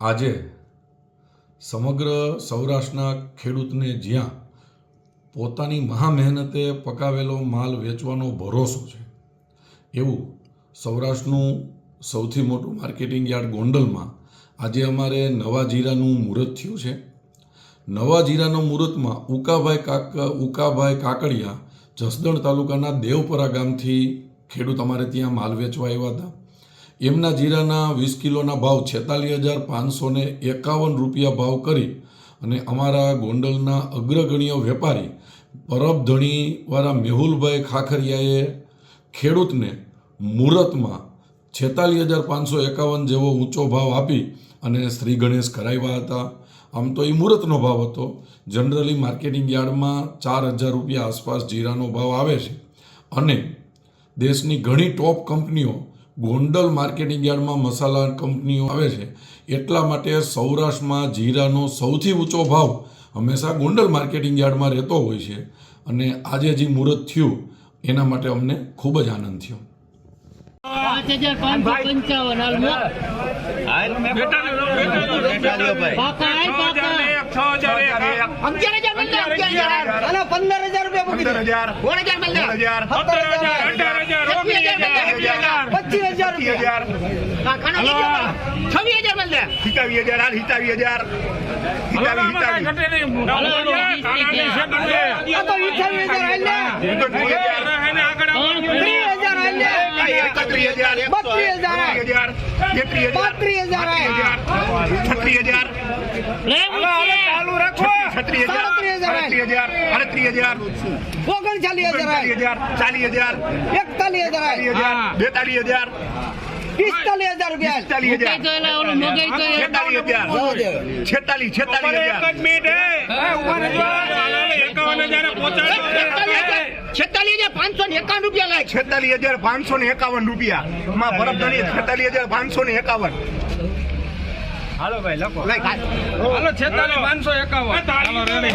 આજે સમગ્ર સૌરાષ્ટ્રના ખેડૂતને જ્યાં પોતાની મહા મહેનતે પકાવેલો માલ વેચવાનો ભરોસો છે, એવું સૌરાષ્ટ્રનું સૌથી મોટું માર્કેટિંગ યાર્ડ ગોંડલમાં આજે અમારે નવા જીરાનું મુહૂર્ત થયું છે. નવા જીરાના મુહૂર્તમાં ઉકાભાઈ કાક, ઉકાભાઈ કાકડિયા જસદણ તાલુકાના દેવપરા ગામથી ખેડૂત અમારે ત્યાં માલ વેચવા આવ્યા હતા. એમના જીરાના વીસ કિલોના ભાવ છેતાલીસ હજાર પાંચસો એકાવન રૂપિયા ભાવ કરી અને અમારા ગોંડલના અગ્રગણ્ય વેપારી પરબધણીવાળા મેહુલભાઈ ખાખરિયાએ ખેડૂતને મુહૂર્તમાં છેતાલીસ હજાર પાંચસો એકાવન જેવો ઊંચો ભાવ આપી અને શ્રી ગણેશ કરાવ્યા હતા. આમ તો એ મુહૂર્તનો ભાવ હતો. જનરલી માર્કેટિંગ યાર્ડમાં ચાર હજાર રૂપિયા આસપાસ જીરાનો ભાવ આવે છે. અને દેશની ઘણી ટોપ કંપનીઓ ગોંડલ માર્કેટિંગ યાર્ડમાં મસાલા કંપનીઓ આવે છે એટલા માટે સૌરાષ્ટ્રમાં જીરાનો સૌથી ઊંચો ભાવ હંમેશા ગોંડલ માર્કેટિંગ યાર્ડમાં રહેતો હોય છે અને આજે જે મુહૂર્ત થયું એના માટે અમને ખૂબ જ આનંદ થયો પંદર હજાર રૂપિયા પચીસ હજાર. છવ્વીસ હજાર મળતા હિતાવી હજાર હાલ હિતાવી હજાર. ઓગણચાલીસ હજાર ચાલીસ હજાર. એકતાલીસ. હજાર બેતાલીસ હજાર. પિસ્તાલીસ હજાર રૂપિયા હાલ. પિસ્તાલીસ હજાર. છેતાલીસ છેતાલીસ હજાર. છેતાલીસ હજાર પાંચસો ને એકાવન રૂપિયા લાય. છેતાલીસ હજાર પાંચસો ને એકાવન રૂપિયા. માં બરફ ધણી છેતાલીસ હજાર પાંચસો ને એકાવન. લાય, ખાય. હાલો છેતાલીસ પાંચસો એકાવન. Hello ready.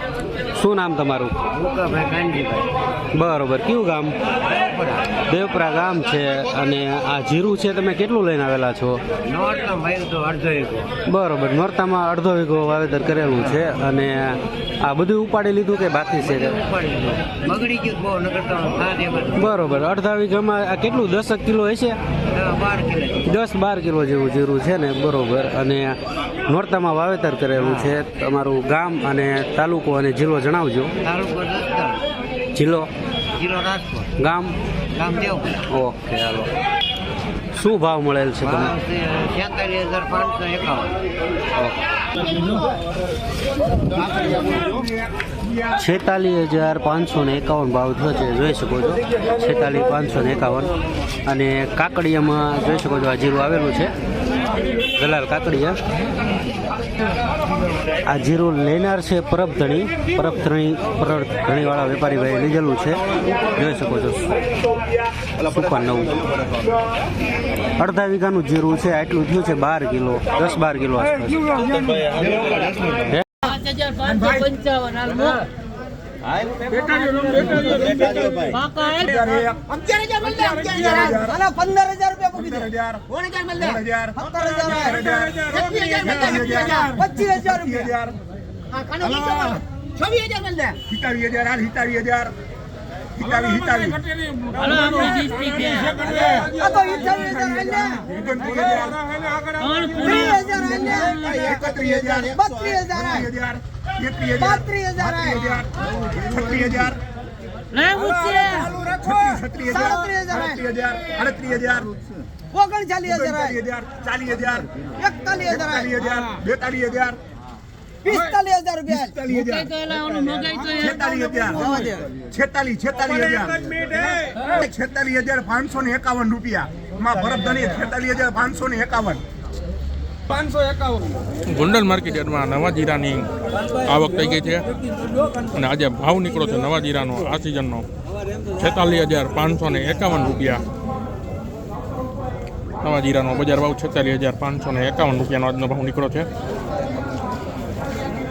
શું નામ તમારું? બરોબર. કયું ગામ? દેવપરા. ગામ છે અને આ જીરું છે તમે કેટલું લઈને આવેલા છો? બરોબર. નોરતામાં અડધો વીઘો વાવેતર કરેલું છે અને આ બધું ઉપાડી લીધું કે બાકી છે. બરોબર. અડધા વીઘામાં આ કેટલું? દસક કિલો હશે? દસ બાર કિલો જેવું જીરું છે ને બરોબર. અને નોરતામાં વાવેતર કરેલું છે. તમારું ગામ અને તાલુકો અને જિલ્લો જણાવજો. જિલ્લો? ગામ? Okay hello. શું ભાવ મળેલ છે તમને? છે છેતાલીસ હજાર પાંચસો ને એકાવન ભાવ છે, જોઈ શકો છો. છેતાલીસ પાંચસો ને એકાવન. અને કાકડિયામાં જોઈ શકો છો આ જીરું આવેલું છે. દલાલ કાકડીયા. આ જીરું લેનાર છે પરબધણી પરબધણી પરબધણીવાળા વેપારીભાઈ લીધેલું છે. જોઈ શકો છો. સુપર નવું અડધા વીઘાનું જીરું છે. આટલું થયું છે બાર કિલો. દસ બાર કિલો આસપાસ. હિતાવી હજાર હિતાવી હજાર. હિતાવી હિતાવી. હાલો, આપણે વીસ ટકા. આ તો અઠ્યાવીસ હજાર હાલ લે. હજાર ત્રણ પૂરી. હજાર હાલ હજાર. તેત્રીસ હજાર પાંત્રીસ હજાર. છત્રીસ હજાર બેતાલીસ હજાર. પિસ્તાલીસ હજાર. છેતાલીસ હજાર. છેતાલીસ છેતાલીસ હજાર. છેતાલીસ હજાર પાંચસો ને એકાવન રૂપિયા. માં બરફ ધણી છેતાલીસ હજાર પાંચસો ને એકાવન. પાંચસો એકાવન. ગોંડલ માર્કેટ યાર્ડમાં નવા જીરાની આવક થઈ ગઈ છે. અને આજે ભાવ નીકળો છે નવા જીરાનો, આ સિઝનનો છેતાલીસ હજાર પાંચસો ને એકાવન રૂપિયા. નવા જીરાનો બજાર ભાવ છેતાલીસ હજાર પાંચસો ને એકાવન રૂપિયાનો આજનો ભાવ નીકળો છે.